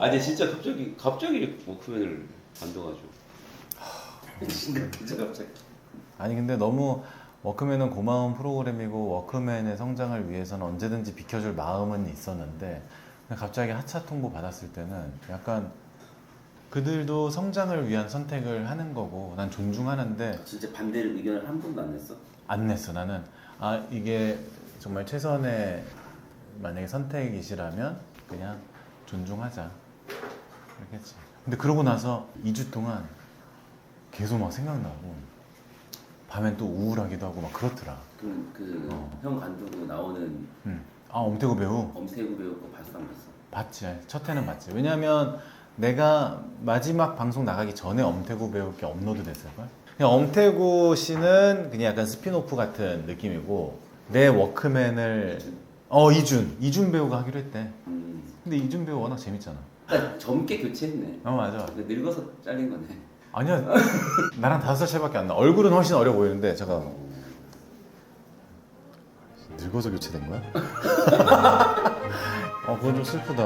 아니 진짜 갑자기 갑자기 워크맨을 만들어가지고. 진짜 진짜 갑자기. 아니 근데 너무 워크맨은 고마운 프로그램이고 워크맨의 성장을 위해서는 언제든지 비켜줄 마음은 있었는데 갑자기 하차 통보 받았을 때는 약간 그들도 성장을 위한 선택을 하는 거고 난 존중하는데 진짜 반대 의견을 한 번도 안 냈어? 안 냈어 나는 아 이게 정말 최선의 만약에 선택이시라면 그냥 존중하자 했지. 근데 그러고 나서 2주 동안 계속 막 생각나고 밤엔 또 우울하기도 하고 막 그렇더라. 그럼 그 어. 형 관두고 나오는 음. 아 엄태구 배우? 엄태구 배우 거 봤어 안 봤어? 봤지. 첫 회는 봤지. 왜냐면 내가 마지막 방송 나가기 전에 엄태구 배우께 업로드 됐을걸? 그냥 엄태구 씨는 그냥 약간 스피노프 같은 느낌이고 내 워크맨을 어 이준. 이준 배우가 하기로 했대. 음. 근데 이준 배우 워낙 재밌잖아 그러니까 젊게 교체했네. 어 맞아 근데 늙어서 잘린 거네. 아니야 나랑 다섯 살 차이밖에 안 나 얼굴은 훨씬 어려 보이는데 잠깐 늙어서 교체된 거야? 어 그건 좀 슬프다